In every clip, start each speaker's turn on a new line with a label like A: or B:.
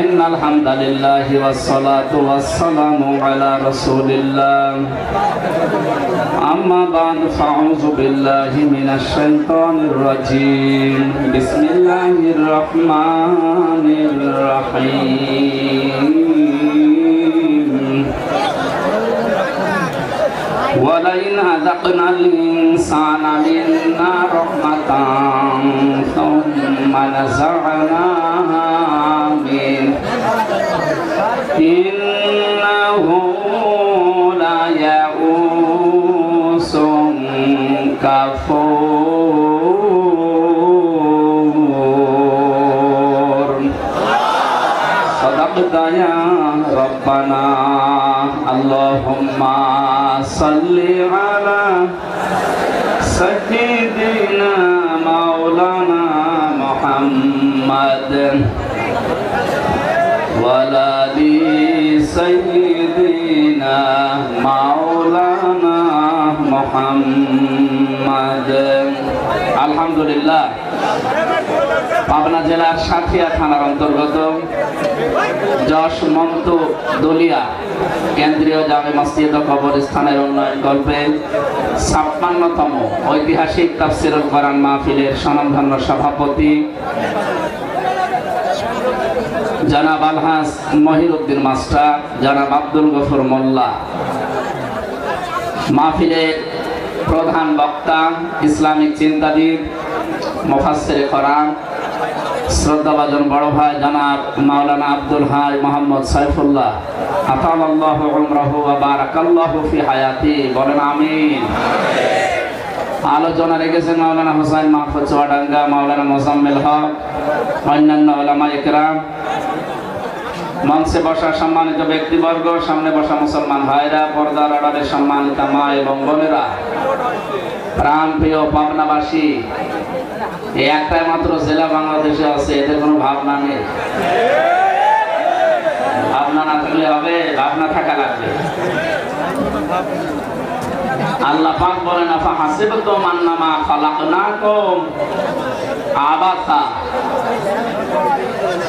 A: إن الحمد لله والصلاة والسلام على رسول الله أما بعد فأعوذ بالله من الشيطان الرجيم. بسم الله الرحمن الرحيم. ولئن أذقنا الإنسان منا رحمة ثم نزعناها إنه ليئوس كفور صدقت يا ربنا اللهم صل على سيدنا مولانا محمد ولا سيدنا مولانا محمد الحمد لله পাবনা জেলার সাথিয়া থানার অন্তর্গত যশ মন্ত দলিয়া কেন্দ্রীয় জামে মসজিদ ও কবরস্থানের উন্নয়ন কল্পে ছাপ্পান্নতম ঐতিহাসিক তাফসিরুল কোরআন মাহফিলের স্বনামধন্য সভাপতি জনাব আলহাস মহিরুদ্দিন মাস্টার, জানাব আব্দুল গফর মোল্লা। মাহফিলের প্রধান বক্তা, ইসলামিক চিন্তাবিদ মোফাসের কোরআন, শ্রদ্ধাভাজন বড় ভাই জনাব মাওলানা আব্দুল হাই মোহাম্মদ সাইফুল্লাহ। আতাল্লাহু উমরাহু বারাকাল্লাহু ফি হায়াতি, বলেন আমিন। আলোচনা রেখেছেন মাওলানা হোসেন মাহফুজ চুয়াডাঙ্গা, মাওলানা মোজাম্মেল হক, অন্যান্য ওলামা ইকরাম মঞ্চে বসা সম্মানিত ব্যক্তিবর্গ, সামনে বসা মুসলমান ভাইরা, পর্দার আড়ালে সম্মানিত মা এবং বোনেরা। প্রাণ প্রিয় পাবনাবাসী, এই একটাই মাত্র জেলা বাংলাদেশে আছে এদের কোনো ভাবনা নেই। ভাবনা না থাকলে হবে, ভাবনা থাকা লাগবে। আল্লাহ পাক বলেন, আফা হাসিবতুম আন্নামা খালাকনাকুম আবাসা?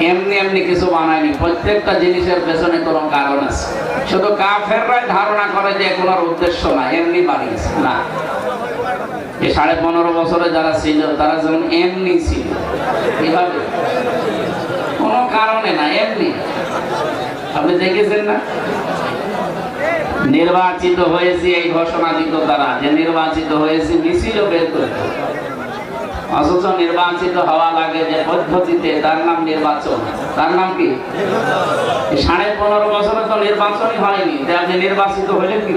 A: এমনি এমনি কিছু বানায়নি। প্রত্যেকটা জিনিসের পেছনে কোনো কারণ আছে। শুধু কাফেররাই ধারণা করে যে কোনো উদ্দেশ্য না, এমনি বানিয়েছে। না। এই সাড়ে পনেরো বছরে যারা ছিল, তারা যেমন এমনি ছিল। এভাবে। কোনো কারণে না, এমনি। আপনি দেখেছেন না? নির্বাচিত হয়েছে এই ঘোষণা দিত তারা যে নির্বাচিত হয়েছে মিছিল বের করে অথচ নির্বাচিত হওয়া লাগে যে পদ্ধতিতে তার নাম নির্বাচন। তার নাম কি? সাড়ে পনেরো বছরে তো নির্বাচনই হয়নি যে আপনি নির্বাচিত হলেন কি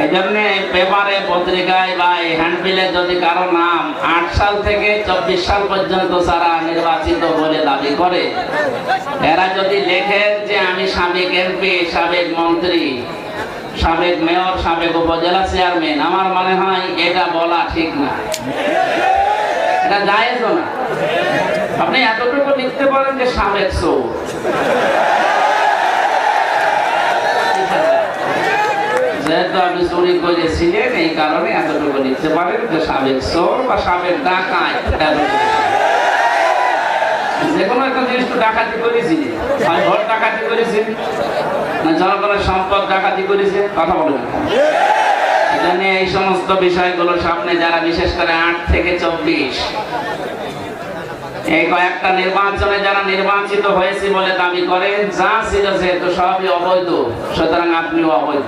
A: এই জন্য পেপারে পত্রিকায় বা এই হ্যান্ডবিলে যদি কারও নাম আট সাল থেকে চব্বিশ সাল পর্যন্ত যারা নির্বাচিত বলে দাবি করে এরা যদি লেখেন যে আমি সাবেক এমপি সাবেক মন্ত্রী সাবেক মেয়র, সাবেক উপজেলা চেয়ারম্যান। আমার মনে হয় এটা বলা ঠিক না। এটা জায়েজ না। আপনি এতটুকু লিখতে পারেন যে সাবেক সৌ যেহেতু আপনি চুরি করেছিলেন এই কারণে এতটুকু লিখতে পারেন যে সাবেক চোর বা সাবেক ডাকায় যে কোনো একটা জিনিস তো ডাকাতি করেছিলেন ভোট ডাকাতি করেছেন না জনগণের সম্পদ ডাকাতি করেছে, কথা বলেন এখানে এই সমস্ত বিষয়গুলো সামনে যারা বিশেষ করে আট থেকে চব্বিশ, এই কয়েকটা নির্বাচনে যারা নির্বাচিত হয়েছে বলে দাবি করেন যা ছিল যেহেতু সবই অবৈধ, সুতরাং আপনিও অবৈধ।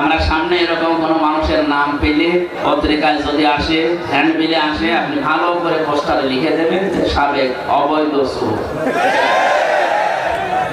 A: আমরা সামনে এরকম কোনো মানুষের নাম পেলে, পত্রিকায় যদি আসে হ্যান্ডবিলে আসে, আপনি ভালো করে পোস্টারে লিখে দেবেন সাবেক অবৈধ সুর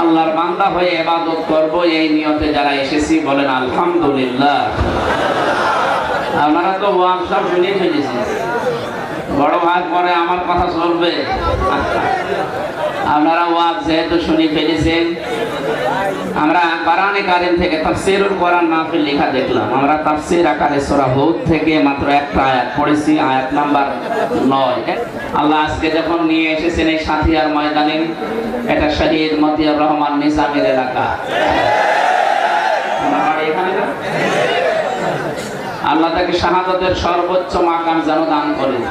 A: আল্লাহর বান্দা হয়ে এবাদত করব, এই নিয়তে যারা এসেছি বলেন আলহামদুলিল্লাহ। আপনারা তো ওয়াজ সব শুনে ফেলেছি বড় ভাগ পরে আমার কথা চলবে। আপনারা ওয়াজ যেহেতু শুনে ফেলেছেন, আমরা কোরআনে কারিম থেকে তাফসীরুল কোরআন মাহফিল লেখা দেখলাম। আমরা তাফসির আকারে সূরা হুদ থেকে মাত্র একটা আয়াত পড়েছি, আয়াত নাম্বার 9 আল্লাহ আজকে যখন নিয়ে এসেছেন এই সাথিয়ার ময়দানে, এটা শহীদ মতিয়ার রহমান নিজামের এলাকা? আল্লাহ তাকে শাহাদাতের সর্বোচ্চ মাকাম যেন দান করেন।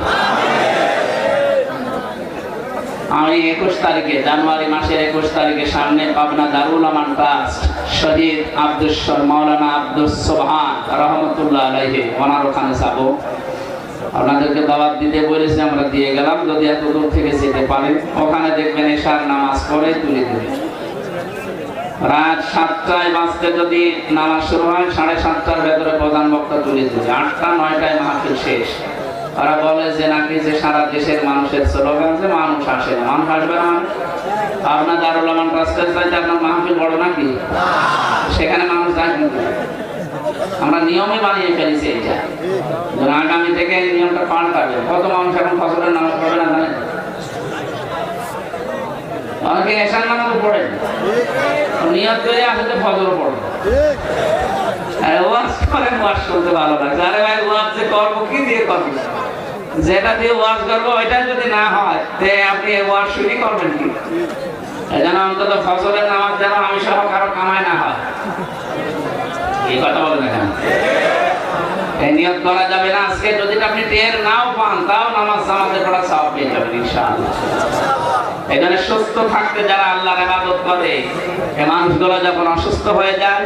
A: আমি একুশ তারিখে, জানুয়ারি মাসের একুশ তারিখে সামনে পাবনা দারুল আমান ট্রাস্ট শহীদ আব্দুস মাওলানা আব্দুস সোবহান, রহমতুল্লাহ আলাইহি ওনার ওখানে যাব আপনাদেরকে দাওয়াত দিতে বলেছি, আমরা দিয়ে গেলাম, যদি এত দূর থেকে যেতে পারেন, ওখানে দেখবেন এশার নামাজ পড়ে তুলে দেবে। রাত সাতটায় বাঁচতে যদি নামাজ শুরু হয়, সাড়ে সাতটার ভেতরে প্রধান বক্তা তুলে দেবে। আটটা, নয়টায় মাহফিল শেষ। ওরা বলে যে নাকি যে সারা দেশের মানুষের স্লোগান যে মানুষ আসে না, মানুষ আসবে না মানে? আপনার দারুল আমান ট্রাস্টের চাইতে আপনার মাহফিল বড় নাকি? সেখানে মানুষ যায় কিন্তু আমরা নিয়মে বানিয়ে ফেলেছি এইটা আগামী থেকে নিয়মটা পাল্টাবে কত মানুষ এখন ফসলের নামাজ পড়বে না জানেন? অনেকে এসার নামাজও পড়ে। নিয়ত করে আসলে ফজর আর ওয়াজ করে ওয়াজ শুনতে ভালো লাগে আরে ভাই, ওয়াজ যে করব, কি দিয়ে করব? যেটা দিয়ে ওয়াজ করব ওইটা যদি না হয় আপনি ওয়াজ শুনি করবেন কি? এই জন্য অন্তত ফসলের নামাজ যেন আমি সহ কারও কামাই না হয়। এই কথা বলে দেখেন এই নিয়ত করা যাবে না। আজকে যদি আপনি টের নাও পান, তাও নামাজ সব পেয়ে যাবেন, ইনশাআল্লাহ। এখানে সুস্থ থাকতে যারা আল্লাহর ইবাদত করে, এই মানুষগুলো যখন অসুস্থ হয়ে যায়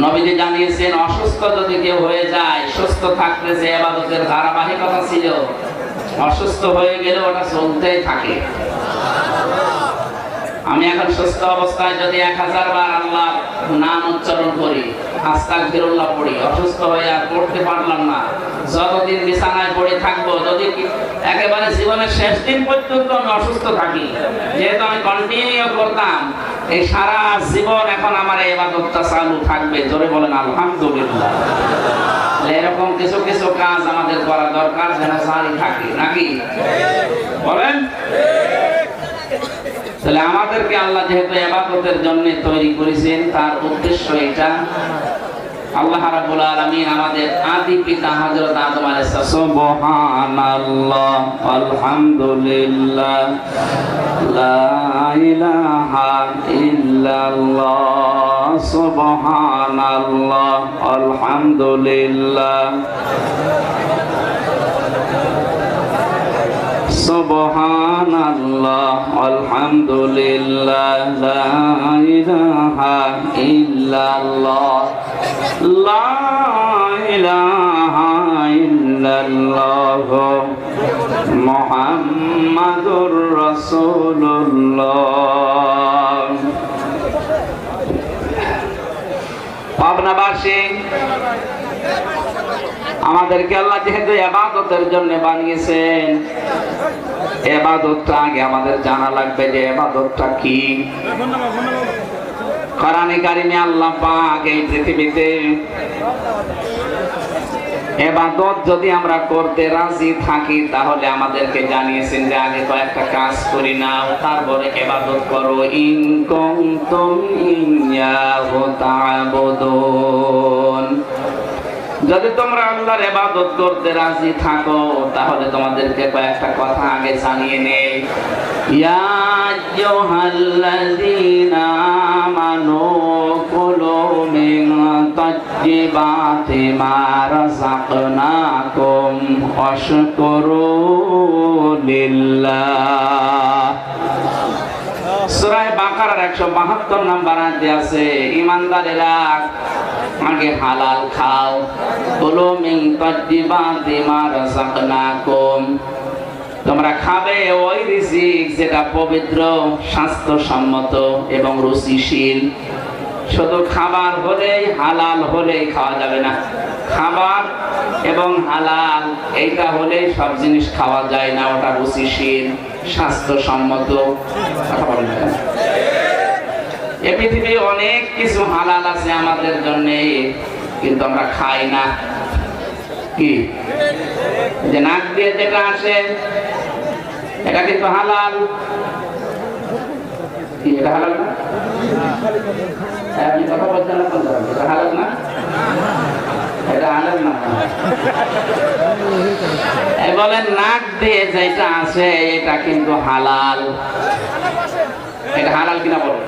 A: নবীজি জানিয়েছেন, অসুস্থ যদি কেউ হয়ে যায়, সুস্থ থাকলে যে আবাদতের ধারাবাহিকতা ছিল, অসুস্থ হয়ে গেলে ওটা চলতেই থাকে। আমি এখন সুস্থ অবস্থায় যদি এক হাজার বার আল্লাহ নাম উচ্চারণ করি আস্তাক ফিরুল্লাহ পড়ি। অসুস্থ হয়ে আর পড়তে পারলাম না। যতদিন বিছানায় পড়ে থাকব, যদি একেবারে জীবনের শেষ দিন পর্যন্ত আমি অসুস্থ থাকি, যেহেতু আমি কন্টিনিউ করতাম, এই সারা জীবন এখন আমার চালু থাকবে। জোরে বলেন, আলহামদুলিল্লাহ। এরকম কিছু কিছু কাজ আমাদের করা দরকার, যেন থাকে, নাকি? বলেন। তাহলে আমাদেরকে আল্লাহ যেহেতু এবাদতের জন্য তৈরি করেছেন, তার উদ্দেশ্য এটা আল্লাহ রাব্বুল আলামিন আমাদের আদি পিতা হযরত আদম আলাইহিস সালাম সুবহানাল্লাহ আলহামদুলিল্লাহ লা ইলাহা ইল্লাল্লাহ সুবহানাল্লাহ আলহামদুলিল্লাহ سبحان الله والحمد لله لا إله إلا الله লা ইলাহা পাবনাবাসী, আমাদেরকে আল্লাহ যেহেতু এবাদতের জন্য বানিয়েছেন, এবাদতটা আগে আমাদের জানা লাগবে যে এবাদতটা কি। কোরআনে কারিমে আল্লাহ পাক এই পৃথিবীতে এবাদত যদি আমরা করতে রাজি থাকি, তাহলে আমাদেরকে জানিয়েছেন যে আগে কয়েকটা কাজ করি না, তারপরে এবাদত করো। ইন কুনতুম ইয়াহু তা'বুদুন যদি তোমরা আল্লাহর ইবাদত করতে রাজি থাকো, তাহলে তোমাদেরকে কয়েকটা কথা আগে জানিয়ে নেই। ইয়া আইয়ুহাল্লাযীনা আমানু কুলু মিন তাজ্জিবাতি মা রাযাকনাকুম ওয়াশকুরু লিল্লাহ। সুরায় বাকারার একশো বাহাত্তর নাম্বার আনতে আছে, ইমানদারেরা আগে হালাল খাও। কুলু মিন তাজ্জিবাতি মা তোমরা খাবে ওই রিজিক যেটা পবিত্র, স্বাস্থ্যসম্মত এবং রুচিশীল। শুধু খাবার হলেই হালাল হলেই খাওয়া যাবে না। খাবার এবং হালাল এইটা হলেই সব জিনিস খাওয়া যায় না ওটা রুচিশীল স্বাস্থ্যসম্মত। কথা এ পৃথিবী অনেক কিছু হালাল আছে আমাদের জন্য কিন্তু আমরা খাই না। কি? যে নাক দিয়ে যেটা আসে এটা কিন্তু হালাল। কি এটা হ্যাঁ, কথা বলছেন হালাল না? এটা এই নাক দিয়ে যেটা আছে, এটা কিন্তু হালাল। এটা হালাল কিনা বলেন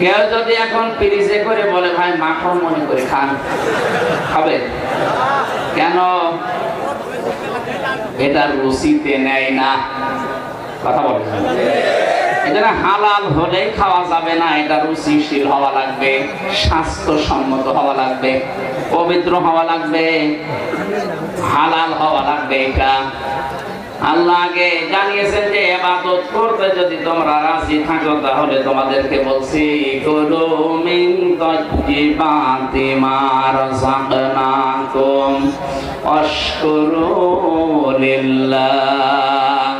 A: কেউ যদি এখন ফ্রিজে করে বলে, ভাই, মাখন মনে করে খান। খাবে? কেন? এটা রুচিতে নেয় না। কথা বলে এটা হালাল হলেই খাওয়া যাবে না, এটা রুচিশীল হওয়া লাগবে, স্বাস্থ্যসম্মত হওয়া লাগবে, পবিত্র হওয়া লাগবে, হালাল হওয়া লাগবে এটা। আল্লাহ আগে জানিয়েছেন যে এবাদত করতে যদি তোমরা রাজি থাকো, তাহলে তোমাদেরকে বলছি লিল্লাহ।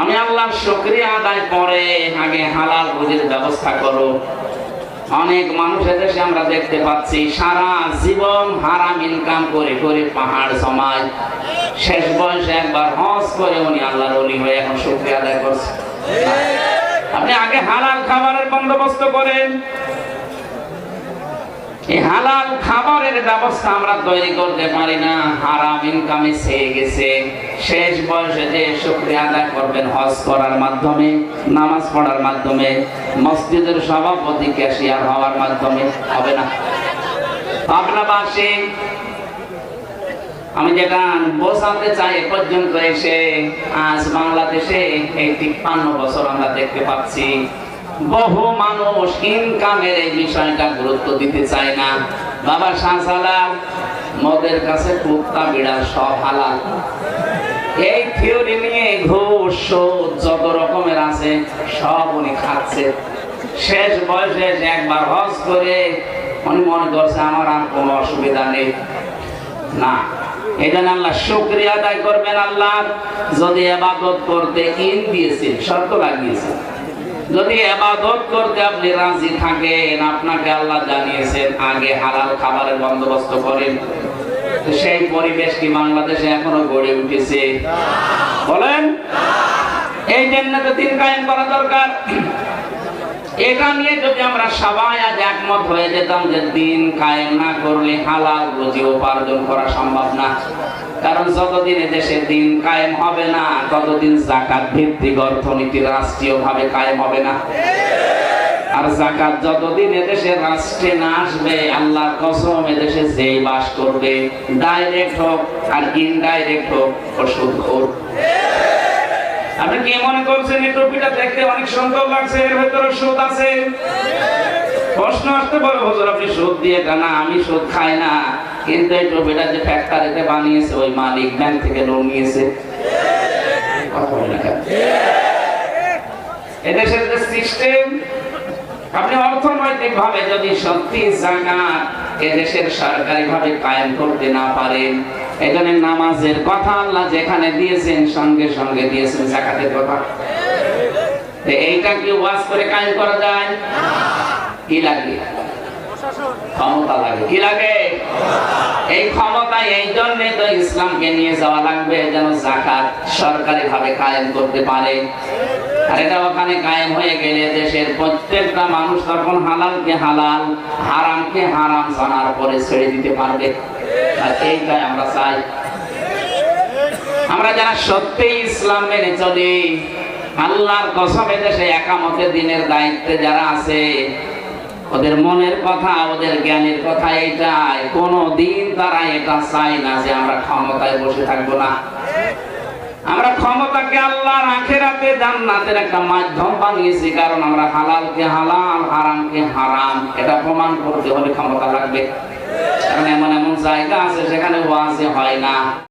A: আমি আল্লাহর শুকরিয়া আদায় করে আগে হালাল রুজির ব্যবস্থা করো। অনেক মানুষের দেশে আমরা দেখতে পাচ্ছি, সারা জীবন হারাম ইনকাম করে করে পাহাড় জমায়। শেষ বয়সে একবার হজ করে উনি আল্লাহর অলি হয়ে এখন শুকরিয়া আদায় করছে। আপনি আগে হালাল খাবারের বন্দোবস্ত করেন। হালাল খাবারের ব্যবস্থা আমরা তৈরি করতে পারি না। হারাম ইনকামে গেছে। শেষ বয়সে যে শুক্রিয়া আদায় করবেন হজ করার মাধ্যমে, নামাজ পড়ার মাধ্যমে, মসজিদের সভাপতি ক্যাশিয়ার হওয়ার মাধ্যমে, হবে না? পাবনাবাসী, আমি যেটা বোঝাতে চাই এ পর্যন্ত এসে, আজ বাংলাদেশে এই তিপ্পান্ন বছর আমরা দেখতে পাচ্ছি। বহু মানুষ ইনকামের এই বিষয়টা গুরুত্ব দিতে চায় না। বাবা শাহজালাল মদের কাছে কুত্তা, বিড়াল সব হালাল। এই থিওরি নিয়ে ঘুষ যত রকমের আছে, সব উনি খাচ্ছে। শেষ বয়সে একবার হজ করে উনি মনে করছে, আমার আর কোনো অসুবিধা নেই। না এই জন্য আল্লাহ শুক্রিয়া আদায় করবেন আল্লাহ যদি এবাদত করতে ইন দিয়েছেন, শর্ত লাগিয়েছেন। যদি এবাদত করতে আপনি রাজি থাকেন, আপনাকে আল্লাহ জানিয়েছেন, আগে হালাল খাবারের বন্দোবস্ত করেন। সেই পরিবেশ কি বাংলাদেশে এখনও গড়ে উঠেছে? বলেন? এই জন্য তো দিন কায়েম করা দরকার। এটা নিয়ে যদি আমরা সবাই আজ একমত হয়ে যেতাম যে দিন কায়েম না করলে হালাল রুজি উপার্জন করা সম্ভব না। কারণ যতদিন দেশে দিন কায়েম হবে না, ততদিন জাকাত ভিত্তিক অর্থনীতি রাষ্ট্রীয় ভাবে কায়েম হবে না। আর জাকাত যতদিন এদেশে রাষ্ট্রে না আসবে, আল্লাহর কসম এদেশে যেই বাস করবে ডাইরেক্ট হোক আর ইনডাইরেক্ট হোক ওষুধ হোক আপনি কি মনে করছেন এই টুপিটা দেখতে অনেক সুন্দর লাগছে? এর ভেতরে সুদ আছে। প্রশ্ন আসতে পারে আপনি সুদ দিয়ে আমি সুদ খাই না। কিন্তু এই টুপিটা যে ফ্যাক্টরিতে বানিয়েছে, ওই মালিক ব্যাংক থেকে লোন নিয়েছে। এদেশের যে সিস্টেম, আপনি অর্থনৈতিক ভাবে যদি সত্যি জাকাত এদেশের সরকারি ভাবে কায়েম করতে না পারেন এখানে নামাজের কথা আল্লাহ যেখানে দিয়েছেন, সঙ্গে সঙ্গে দিয়েছেন জাকাতের কথা। এইটা কি ওয়াজ করে কায়েম করা যায়? কি কি লাগে? লাগবে সরকারি ভাবে কায়েম করতে পারে। আর এটা ওখানে কায়েম হয়ে গেলে দেশের প্রত্যেকটা মানুষ তখন হালালকে হালাল, হারামকে হারাম জানার পরে ছেড়ে দিতে পারবে। আর এইটাই আমরা চাই। আমরা যারা সত্যি ইসলাম মেনে চলি, আল্লাহর কসমে দেশে একামতের দিনের দায়িত্বে যারা আছে, ওদের মনের কথা, ওদের জ্ঞানের কথা এইটাই। কোনো দিন তারা এটা চায় না যে আমরা ক্ষমতায় বসে থাকব না। আমরা ক্ষমতাকে আল্লাহর আখেরাতে জান্নাতের একটা মাধ্যম বানিয়েছি, কারণ আমরা হালালকে হালাল, হারামকে হারাম, এটা প্রমাণ করতে হলে ক্ষমতা লাগবে। কারণ এমন এমন জায়গা আছে সেখানে ওয়াজে হয় না